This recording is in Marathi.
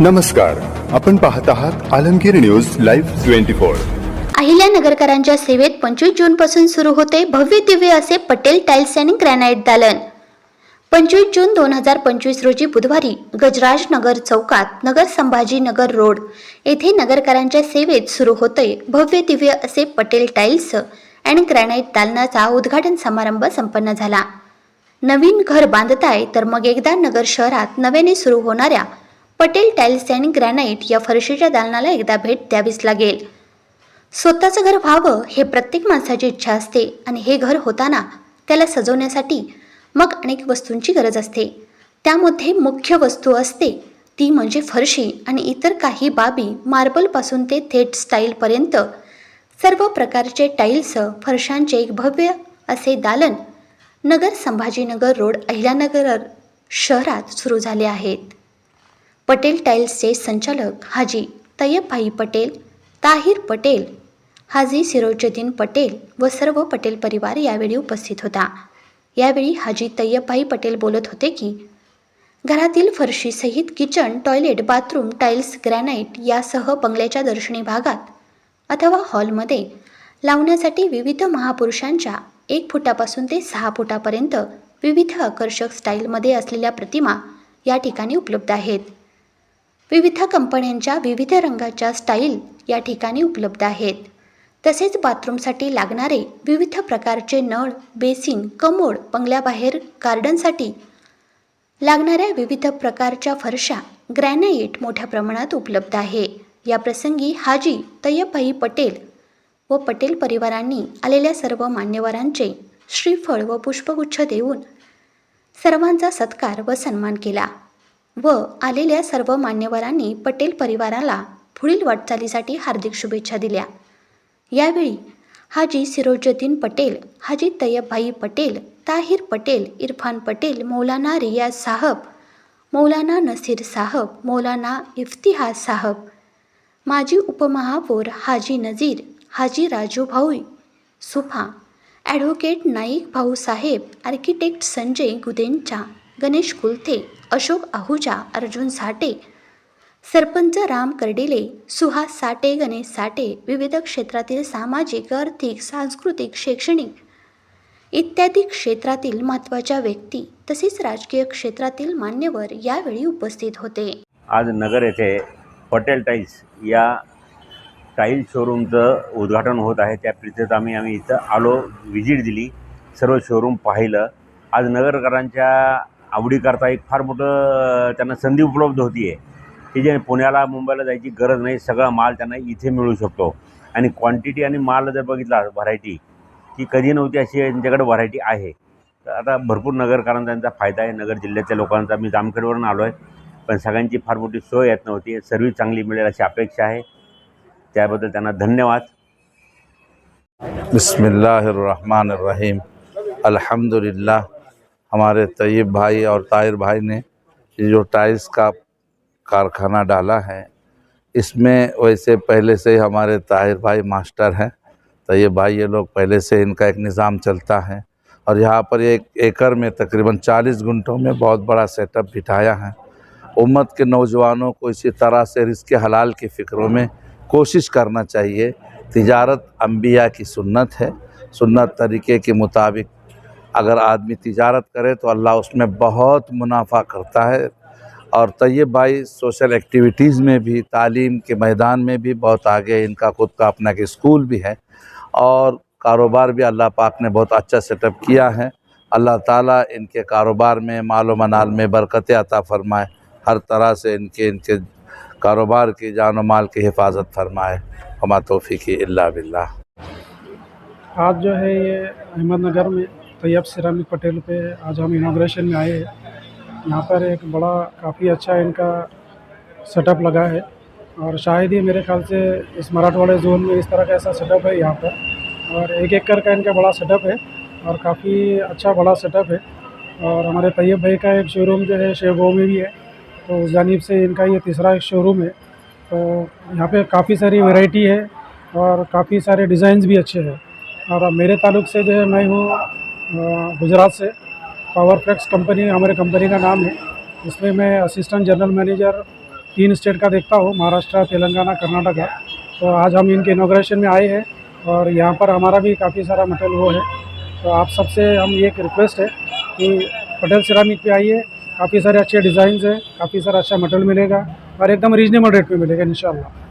नमस्कार. आपण पाहत आहात Alamgir news live twenty four. अहिल्यानगरकरांच्या सेवेत पंचवीस जून पासून सुरू होते भव्य दिव्य असे पटेल टाइल्स आणि ग्रॅनाइट दालन. पंचवीस जून दोन हजार पंचवीस रोजी बुधवारी गजराज नगर चौकात नगर संभाजी नगर रोड येथे नगरकरांच्या सेवेत सुरू होते भव्य दिव्य असे पटेल टाइल्स अँड ग्रॅनाइट दालनाचा उद्घाटन समारंभ संपन्न झाला. नवीन घर बांधताय तर मग एकदा नगर शहरात नव्याने सुरू होणाऱ्या पटेल टाईल्स आणि ग्रॅनाइट या फरशीच्या दालनाला एकदा भेट द्यावीच लागेल. स्वतःचं घर व्हावं हे प्रत्येक माणसाची इच्छा असते आणि हे घर होताना त्याला सजवण्यासाठी मग अनेक वस्तूंची गरज असते. त्यामध्ये मुख्य वस्तू असते ती म्हणजे फरशी आणि इतर काही बाबी मार्बलपासून ते थेट स्टाईलपर्यंत सर्व प्रकारचे टाईल्स फरशांचे एक भव्य असे दालन नगर संभाजीनगर रोड अहिल्यानगर शहरात सुरू झाले आहेत. पटेल टाईल्सचे संचालक हाजी तय्यबभाई पटेल ताहिर पटेल हाजी सिरोजुद्दीन पटेल व सर्व पटेल परिवार यावेळी उपस्थित होता. यावेळी हाजी तय्यबभाई पटेल बोलत होते की घरातील फरशीसहित kitchen toilet bathroom tiles granite यासह बंगल्याच्या दर्शनी भागात अथवा हॉलमध्ये लावण्यासाठी विविध महापुरुषांच्या एक फुटापासून ते सहा फुटापर्यंत विविध आकर्षक स्टाईलमध्ये असलेल्या प्रतिमा या ठिकाणी उपलब्ध आहेत. विविध कंपन्यांच्या विविध रंगाच्या स्टाईल या ठिकाणी उपलब्ध आहेत. तसेच बाथरूमसाठी लागणारे विविध प्रकारचे नळ बेसिन कमोड बंगल्याबाहेर गार्डनसाठी लागणाऱ्या विविध प्रकारच्या फरशा ग्रॅनाईट मोठ्या प्रमाणात उपलब्ध आहे. या प्रसंगी हाजी तय्यबभाई पटेल व पटेल परिवारांनी आलेल्या सर्व मान्यवरांचे श्रीफळ व पुष्पगुच्छ देऊन सर्वांचा सत्कार व सन्मान केला. व आलेल्या सर्व मान्यवरांनी पटेल परिवाराला पुढील वाटचालीसाठी हार्दिक शुभेच्छा दिल्या. यावेळी हाजी सिरोजुद्दीन पटेल हाजी तय्यबभाई पटेल ताहिर पटेल इरफान पटेल मौलाना रियाज साहब मौलाना नसीर साहब मौलाना इफ्तिहाज साहब माजी उपमहापौर हाजी नजीर हाजी राजू भाऊ सुफा ॲडव्होकेट नाईक भाऊसाहेब आर्किटेक्ट संजय गुदेंचा गणेश कुलथे अशोक आहुजा अर्जुन साठे सरपंच राम कर्डिले सुहास साठे गणेश साठे विविध क्षेत्रातील सामाजिक आर्थिक सांस्कृतिक शैक्षणिक इत्यादी क्षेत्रातील महत्त्वाच्या व्यक्ती तसेच राजकीय क्षेत्रातील मान्यवर यावेळी उपस्थित होते. आज नगर येथे हॉटेल टाईल्स या टाईल शोरूमचं उद्घाटन होत आहे. त्या प्रीतीत आम्ही आम्ही इथं आलो व्हिजिट दिली सर्व शोरूम पाहिलं. आज नगरकरांच्या आवडीकरता एक फार मोठं त्यांना संधी उपलब्ध होती आहे की जे पुण्याला मुंबईला जायची गरज नाही सगळा माल त्यांना इथे मिळू शकतो. आणि क्वांटिटी आणि माल जर बघितला व्हरायटी की कधी नव्हती अशी यांच्याकडे व्हरायटी आहे. तर आता भरपूर नगरकारांचा त्यांचा फायदा आहे. नगर जिल्ह्यातल्या लोकांचा मी जामखेडवरून आलो आहे पण सगळ्यांची फार मोठी सोय येत नव्हती सर्व्हिस चांगली मिळेल अशी अपेक्षा आहे. त्याबद्दल त्यांना धन्यवाद. बसमीम अल्हम्दुलिल्लाह. हमारे तैयब भाई और ताहिर भाई ने जो टाइल्स का कारखाना डाला है, इसमें वैसे पहले से ही हमारे ताहिर भाई मास्टर हैं। तैयब भाई ये लोग पहले से इनका एक निज़ाम चलता है और यहाँ पर एक एकड़ में तकरीबन 40 घंटों में बहुत बड़ा सेटअप बिठाया है। उम्मत के नौजवानों को इसी तरह से रिस्क हलाल की फ़िक्रों में कोशिश करना चाहिए। तिजारत अम्बिया की सुन्नत है। सुन्नत तरीके के मुताबिक अगर आदमी तिजारत करे तो अल्लाह उसमें बहुत मुनाफा करता है। और तैयब भाई, सोशल एक्टिविटीज़ में भी, तालीम के मैदान में भी बहुत आगे इनका खुद का अपना एक स्कूल भी है और कारोबार भी अल्लाह पाक ने बहुत अच्छा सेटअप किया है। अल्लाह ताला इनके कारोबार में, मालो मनाल में बरकत अता फरमाए। हर तरह से इनके इनके कारोबार की जान माल की हिफाजत फरमाए। हमा तोफ़ी अल्लाह बिल्ला आज जो है ये अहमदनगर में तैयब सिरामिक पटेल पे आज हम इनाग्रेशन में आए हैं। यहाँ पर एक बड़ा, काफ़ी अच्छा इनका सेटअप लगा है। और शायद ही मेरे ख्याल से इस मराठवाड़े जोन में इस तरह का ऐसा सेटअप है यहाँ पर। और एक एकड़ का इनका बड़ा सेटअप है और काफ़ी अच्छा बड़ा सेटअप है। और हमारे तैयब भाई का एक शोरूम जो है, शेवगांव में भी है। तो उस जानिब से इनका ये तीसरा एक शोरूम है। तो यहाँ पे काफ़ी सारी वैरायटी है और काफ़ी सारे डिज़ाइंस भी अच्छे हैं। और मेरे ताल्लुक से जो है, मैं हूँ गुजरात से। पावर फ्लेक्स कंपनी हमारे कंपनी का नाम है। इसमें मैं असिस्टेंट जनरल मैनेजर तीन स्टेट का देखता हूँ, महाराष्ट्र, तेलंगाना, कर्नाटका। तो आज हम इनके इनोग्रेशन में आए हैं और यहाँ पर हमारा भी काफ़ी सारा मटेरियल वो है। तो आप सबसे हम एक रिक्वेस्ट है कि पटेल सिरामिक पे आइए। काफ़ी सारे अच्छे डिज़ाइन हैं, काफ़ी सारा अच्छा मटेरियल मिलेगा और एकदम रीजनेबल रेट में मिलेगा, इंशाल्लाह।